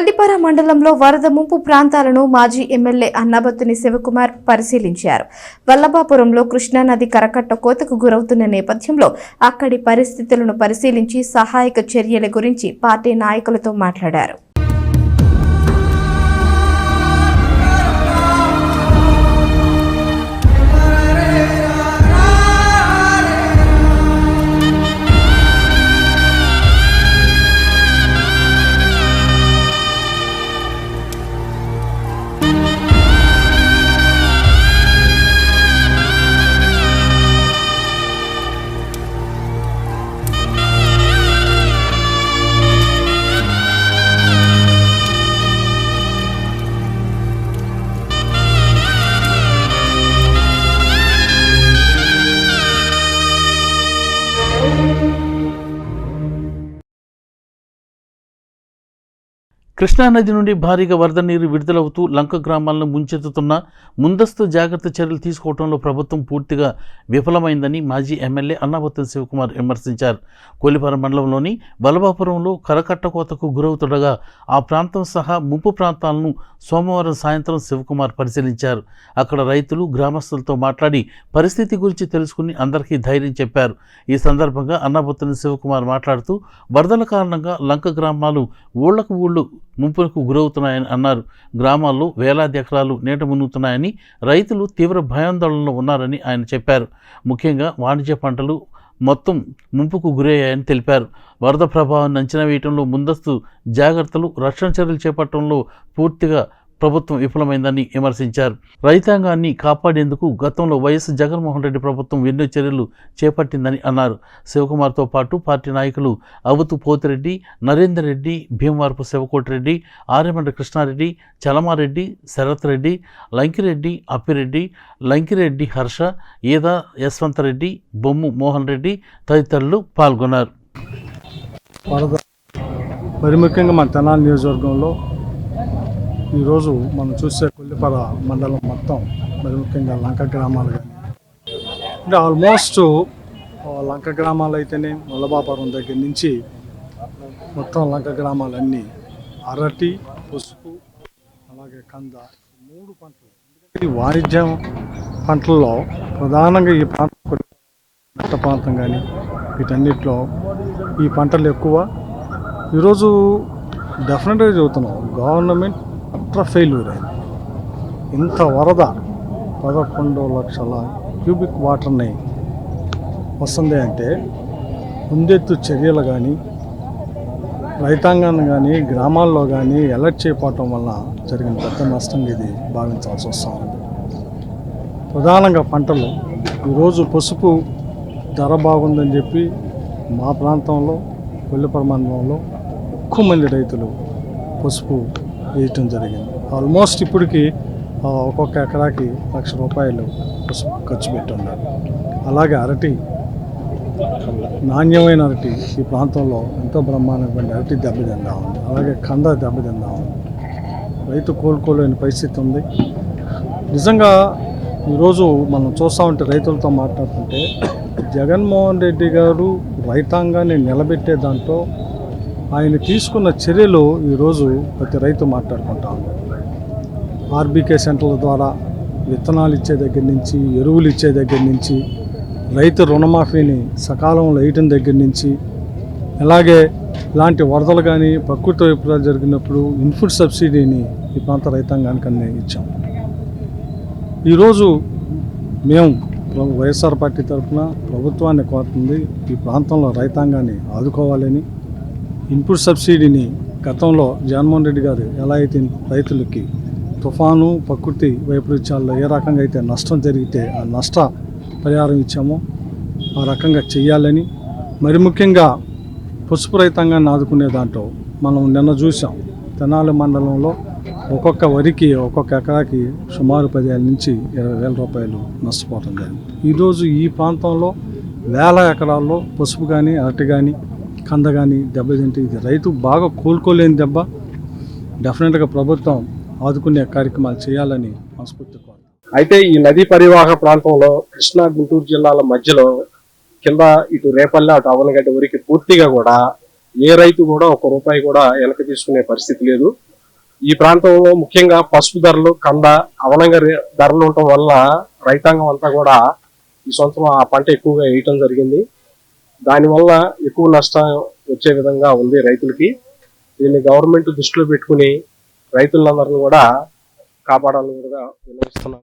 కొల్లిపర మండలంలో వరద ముంపు ప్రాంతాలను మాజీ ఎమ్మెల్యే అన్నాబత్తుని శివకుమార్ పరిశీలించారు. వల్లభాపురంలో కృష్ణానది కరకట్ట కోతకు గురవుతున్న నేపథ్యంలో అక్కడి పరిస్థితులను పరిశీలించి సహాయక చర్యల గురించి పార్టీ నాయకులతో మాట్లాడారు. కృష్ణానది నుండి భారీగా వరద నీరు విడుదలవుతూ లంక గ్రామాలను ముంచెత్తుతున్న ముందస్తు జాగ్రత్త చర్యలు తీసుకోవడంలో ప్రభుత్వం పూర్తిగా విఫలమైందని మాజీ ఎమ్మెల్యే అన్నాబత్తుల శివకుమార్ విమర్శించారు. కోలిపారం మండలంలోని బలబాపురంలో కరకట్ట కోతకు గురవుతుండగా ఆ ప్రాంతం సహా ముంపు ప్రాంతాలను సోమవారం సాయంత్రం శివకుమార్ పరిశీలించారు. అక్కడ రైతులు గ్రామస్తులతో మాట్లాడి పరిస్థితి గురించి తెలుసుకుని అందరికీ ధైర్యం చెప్పారు. ఈ సందర్భంగా అన్నాబత్తుల శివకుమార్ మాట్లాడుతూ వరదల కారణంగా లంక గ్రామాలు ఊళ్ళకు ఊళ్ళు ముంపునకు గురవుతున్నాయని అన్నారు. గ్రామాల్లో వేలాది ఎకరాలు నీట మునుగుతున్నాయని రైతులు తీవ్ర భయాందోళనలో ఉన్నారని ఆయన చెప్పారు. ముఖ్యంగా వాణిజ్య పంటలు మొత్తం ముంపుకు గురయ్యాయని తెలిపారు. వరద ప్రభావాన్ని అంచనా వేయడంలో ముందస్తు జాగ్రత్తలు రక్షణ చర్యలు చేపట్టడంలో పూర్తిగా ప్రభుత్వం విఫలమైందని విమర్శించారు. రైతాంగాన్ని కాపాడేందుకు గతంలో వైఎస్ జగన్మోహన్ రెడ్డి ప్రభుత్వం ఎన్నో చర్యలు చేపట్టిందని అన్నారు. శివకుమార్తో పాటు పార్టీ నాయకులు అవతు పోతిరెడ్డి నరేందర్ రెడ్డి భీమవరపు శివకోటిరెడ్డి ఆర్యమండ్రి కృష్ణారెడ్డి చలమారెడ్డి శరత్ రెడ్డి లంకిరెడ్డి అప్పిరెడ్డి లంకిరెడ్డి హర్ష ఈదా యశ్వంతరెడ్డి బొమ్ము మోహన్ రెడ్డి తదితరులు పాల్గొన్నారు. మరి ముఖ్యంగా మన తెనాలి నియోజకవర్గంలో ఈరోజు మనం చూసే కొల్లిపర మండలం మొత్తం మరి ముఖ్యంగా లంక గ్రామాలు కానీ. అంటే ఆల్మోస్ట్ లంక గ్రామాలు అయితేనే మల్లబాపురం దగ్గర నుంచి మొత్తం లంక గ్రామాలన్నీ అరటి పసుపు అలాగే కంద మూడు పంటలు. ఈ వాణిజ్యం పంటల్లో ప్రధానంగా ఈ ప్రాంతం మెట్ట ప్రాంతం కానీ వీటన్నిటిలో ఈ పంటలు ఎక్కువ. ఈరోజు డెఫినెట్గా చెబుతున్నాం గవర్నమెంట్ అట్రా ఫెయిల్యూర్ అయింది ఇంత వరద పదకొండు లక్షల క్యూబిక్ వాటర్ని వస్తుంది అంటే ముందెత్తు చర్యలు కానీ రైతాంగాన్ని కానీ గ్రామాల్లో కానీ అలర్ట్ చేయకపోవటం వల్ల జరిగిన పెద్ద నష్టం ఇది భావించాల్సి వస్తుంది ప్రధానంగా పంటలు ఈరోజు పసుపు ధర బాగుందని చెప్పి మా ప్రాంతంలో కొల్లిపర మండలంలో ఎక్కువ మంది రైతులు పసుపు వేయటం జరిగింది. ఆల్మోస్ట్ ఇప్పటికి ఒక్కొక్క ఎకరాకి లక్ష రూపాయలు ఖర్చు పెట్టున్నారు అలాగే అరటి నాణ్యమైన అరటి ఈ ప్రాంతంలో ఎంతో బ్రహ్మాండమైన అరటి దెబ్బతిందా ఉంది. అలాగే కంద దెబ్బతిందా ఉంది. రైతు కోలుకోలేని పరిస్థితి ఉంది. నిజంగా ఈరోజు మనం చూస్తూ ఉంటే రైతులతో మాట్లాడుతుంటే జగన్మోహన్ రెడ్డి గారు రైతాంగాన్ని నిలబెట్టే దాంట్లో ఆయన తీసుకున్న చర్యలు ఈరోజు ప్రతి రైతు మాట్లాడుకుంటాం ఆర్బీకే సెంటర్ల ద్వారా విత్తనాలు ఇచ్చే దగ్గర నుంచి ఎరువులు ఇచ్చే దగ్గర నుంచి రైతు రుణమాఫీని సకాలంలో వేయటం దగ్గర నుంచి అలాగే ఇలాంటి వరదలు కానీ ప్రకృతి విపరీతాలు జరిగినప్పుడు ఇన్పుట్ సబ్సిడీని ఈ ప్రాంత రైతాంగానికి అన్నీ ఇచ్చాం. ఈరోజు మేము వైఎస్ఆర్ పార్టీ తరఫున ప్రభుత్వాన్ని కోరుతుంది ఈ ప్రాంతంలో రైతాంగాన్ని ఆదుకోవాలని ఇన్పుట్ సబ్సిడీని గతంలో జగన్మోహన్ రెడ్డి గారు ఎలా అయితే రైతులకి తుఫాను ప్రకృతి వైపరీత్యాల్లో ఏ రకంగా అయితే నష్టం జరిగితే ఆ నష్ట పరిహారం ఇచ్చామో ఆ రకంగా చెయ్యాలని మరి ముఖ్యంగా పసుపు రైతాంగాన్ని ఆదుకునే దాంట్లో మనం నిన్న చూసాం తెనాలి మండలంలో ఒక్కొక్క వరికి ఒక్కొక్క ఎకరాకి సుమారు పదివేల నుంచి ఇరవై వేల రూపాయలు నష్టపోవడం జరిగింది. ఈరోజు ఈ ప్రాంతంలో వేల ఎకరాల్లో పసుపు కానీ అరటి కానీ కంద కానీ దెబ్బతింటే ఇది రైతు బాగా కోలుకోలేని దెబ్బ. డెఫినెట్గా ప్రభుత్వం ఆదుకునే కార్యక్రమాలు చేయాలని మనస్ఫూర్తి అయితే ఈ నదీ పరివాహక ప్రాంతంలో కృష్ణా గుంటూరు జిల్లాల మధ్యలో కింద ఇటు రేపల్లె అటు అవనగడ్డ ఊరికి పూర్తిగా కూడా ఏ రైతు కూడా ఒక రూపాయి కూడా వెనక తీసుకునే పరిస్థితి లేదు. ఈ ప్రాంతంలో ముఖ్యంగా పసుపు ధరలు కంద అవనంగా ధరలు ఉండటం వల్ల రైతాంగం అంతా కూడా ఈ సంవత్సరం ఆ పంట ఎక్కువగా వేయటం జరిగింది. దానివల్ల ఎక్కువ నష్టం వచ్చే విధంగా ఉంది రైతులకి. దీన్ని గవర్నమెంట్ దృష్టిలో పెట్టుకుని రైతులందరినీ కూడా కాపాడాలని కూడా విన్నవిస్తున్నాం